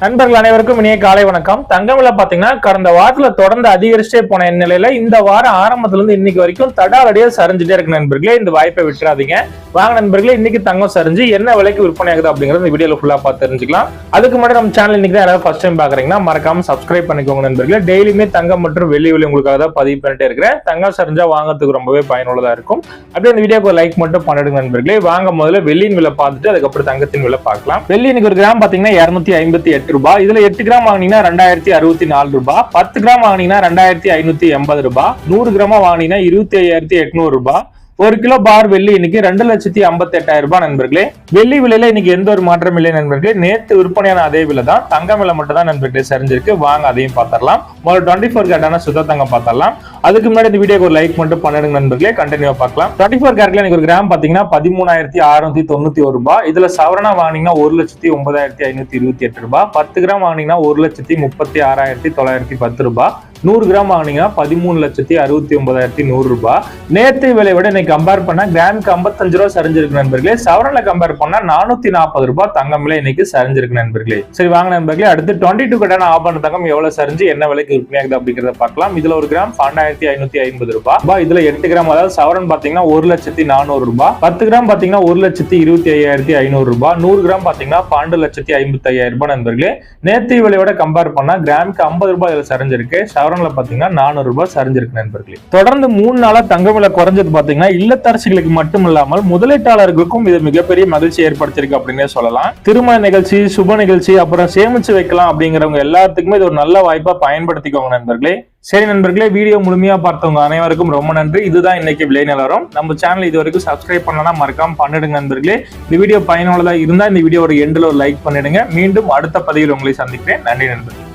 நண்பர்கள் அனைவருக்கும் இனிய காலை வணக்கம். தங்கம்ல பாத்தீங்கன்னா கடந்த வாரத்துல தொடர்ந்து அதிகரிச்சே போன நிலையில இந்த வாரம் ஆரம்பத்துல இருந்து இன்னைக்கு வரைக்கும் தடாலடியா சரிஞ்சுட்டே இருக்கு நண்பர்களே. இந்த வாய்ப்பை விட்டுறாதீங்க. வாங்க நண்பர்களே இன்னைக்கு தங்கம் சரிஞ்சு என்ன விலைக்கு விற்பனை ஆகுது அப்படிங்கறது இந்த வீடியோல ஃபுல்லா பார்த்து தெரிஞ்சுக்கலாம். அதுக்கு முன்னாடி நம்ம சேனல் இன்னைக்கு தான் யாராவது ஃபர்ஸ்ட் டைம் பாக்குறீங்கன்னா மறக்காம சப்ஸ்கிரைப் பண்ணிக்கோங்க நண்பர்களே. டெய்லியுமே தங்கம் மற்றும் வெள்ளி விலை உங்களுக்காக தான் பதிவு பண்ணிட்டே இருக்கிறேன். தங்கம் சரிஞ்சா வாங்குறதுக்கு ரொம்பவே பயனுள்ளதா இருக்கும். அப்படியே இந்த வீடியோக்கு ஒரு லைக் மட்டும் பண்ணிடுங்க நண்பர்களே. வாங்க முதல்ல வெள்ளியின் விலை பார்த்துட்டு அதுக்கப்புறம் தங்கத்தின் விலை பார்க்கலாம். வெள்ளி இன்னைக்கு ஒரு கிராம் பாத்தீங்கன்னா இருநூத்தி ஐம்பத்தி எட்டு ரூபாய். இதுல எட்டு கிராம் வாங்கினீங்கன்னா ரெண்டாயிரத்தி அறுபத்தி நாலு ரூபாய். பத்து கிராம் வாங்கினீங்கன்னா ரெண்டாயிரத்தி ஐநூத்தி எண்பது ரூபாய். நூறு கிராம் வாங்கினீங்கன்னா இருபத்தி ஐயாயிரத்தி எட்நூறு ரூபாய். ஒரு கிலோ பார் வெள்ளி இன்னைக்கு ரெண்டு லட்சத்தி ஐம்பத்தி எட்டாயிரம் ரூபாய் நண்பர்களே. வெள்ளி விலையில இன்னைக்கு எந்த ஒரு மாற்றம் இல்லை நண்பர்களே. நேத்து விற்பனையான அதே விலை தான். தங்க விலை மட்டும் தான் நண்பர்களே சரிஞ்சிருக்கு. வாங்க அதையும் பார்த்தரலாம் முதல்ல டுவெண்ட்டி ஃபோர் கேட்டான சுத்த தங்கம் பார்த்தரலாம் அதுக்கு முன்னாடி இந்த வீடியோக்கு ஒரு லைக் மட்டும் பண்ணிடுங்க நண்பர்களே. கண்டினியூ பார்க்கலாம். டுவெண்ட்டி ஃபோர் கேரட்ல எனக்கு ஒரு கிராம் பாத்தீங்கன்னா பதிமூணாயிரத்தி அறுநூத்தி தொண்ணூத்தி ஒரு ரூபாய். இதுல சவரனா வாங்கினீங்கன்னா ஒரு லட்சத்தி ஒன்பதாயிரத்தி ஐநூத்தி இருபத்தி எட்டு ரூபாய். பத்து கிராம் வாங்கினீங்கன்னா ஒரு லட்சத்தி முப்பத்தி ஆறாயிரத்தி தொள்ளாயிரத்தி பத்து ரூபாய். நூறு கிராம் வாங்கினீங்கன்னா பதிமூணு லட்சத்தி அறுபத்தி ஒன்பதாயிரத்தி நூறு ரூபாய் நேற்று விலை விட இன்னைக்கு கம்பேர் பண்ணா கிராமுக்கு ஐம்பத்தஞ்சு ரூபா சரிஞ்சிருக்கு நண்பர்களே. சவரன்ல கம்பேர் பண்ணா நானூத்தி நாற்பது ரூபாய் தங்கம் விலை இன்னைக்கு சரிஞ்சிருக்கு நண்பர்களே. சரி வாங்க நண்பர்களே. அடுத்து டுவெண்ட்டி டூ கட்டான ஆபரண தங்கம் எவ்வளவு சரிஞ்சு என்ன விலைக்கு விற்பனையாகுது அப்படிங்கறத பார்க்கலாம். இதுல ஒரு கிராம் பன்னெண்டாயிரத்தி ஐநூத்தி ஐம்பது ரூபாய் இதுல எட்டு கிராம் அதாவது சவரன் பாத்தீங்கன்னா ஒரு லட்சத்தி நானூறு ரூபாய் பத்து கிராம் பாத்தீங்கன்னா ஒரு லட்சத்தி இருபத்தி ஐயாயிரத்தி ஐநூறு ரூபாய் நூறு கிராம் பாத்தீங்கன்னா பன்னெண்டு லட்சத்தி ஐம்பத்தி ஐயாயிரம் ரூபாய் நண்பர்களே. நேற்று விலையோட கம்பேர் பண்ணா கிராமுக்கு ஐம்பது ரூபாய் இதுல சரிஞ்சிருக்கு. சவரன்ல பாத்தீங்கன்னா நானூறு ரூபாய் சரிஞ்சிருக்கு நண்பர்களே. தொடர்ந்து மூணு நாளா தங்க விலை குறைஞ்சது பாத்தீங்கன்னா இல்லத்தரசிகளுக்கு மட்டும் இல்லாமல் முதலீட்டாளர்களுக்கும் இது மிகப்பெரிய மகிழ்ச்சி ஏற்படுத்தியிருக்கு அப்படின்னே சொல்லலாம். திருமண நிகழ்ச்சி சுப நிகழ்ச்சி அப்புறம் சேமிச்சு வைக்கலாம் அப்படிங்கிறவங்க எல்லாத்துக்குமே இது ஒரு நல்ல வாய்ப்பா பயன்படுத்திக்கோங்க நண்பர்களே. சரி நண்பர்களே வீடியோ முழுமையா பார்த்தவங்க அனைவருக்கும் ரொம்ப நன்றி. இதுதான் இன்னைக்கு விலை நிலவரம். நம்ம சேனல் இது வரைக்கும் சப்ஸ்கிரைப் பண்ணலாம் மறக்காம பண்ணிடுங்க நண்பர்களே. இந்த வீடியோ பயனுள்ளதா இருந்தா இந்த வீடியோட எண்டில் ஒரு லைக் பண்ணிடுங்க. மீண்டும் அடுத்த பதிவில் உங்களை சந்திக்கிறேன். நன்றி நண்பர்கள்.